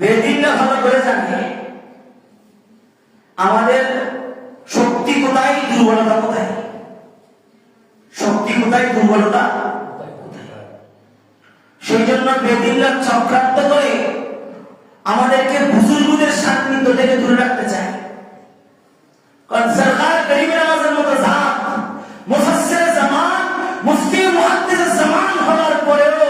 বেদিনরা ভালো করে জানে। আমাদের শক্তি কোথায়, দুর্বলতা কোথায়? শক্তি কোথায়, দুর্বলতা সেই জন্য চক্রান্ত করে আমাদেরকে বুজুর্গদের সান্নিধ্য থেকে দূরে রাখতে চায়। কারণ সরকার গরিবের আওয়াজের মতো জাত। জামান জামান হওয়ার পরেও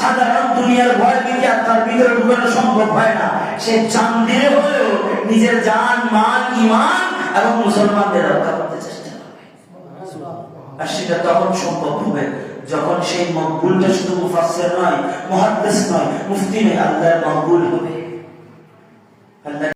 সাধারণ দুনিয়ার ভয় বিদ্যা আপনার ভিতরে ঢুকানো সম্ভব হয় না। সে চান দিয়ে হলেও নিজের জান, মান, ইমান এবং মুসলমানদের রক্ষা করতে চেষ্টা করবে আর সেটা তখন সম্ভব হবে যখন সেই মকবুলটা শুধু মুফাসের নয় মহাদ্দেশ নয়, মুফতি নয়, আল্লাহর মকবুল হবে।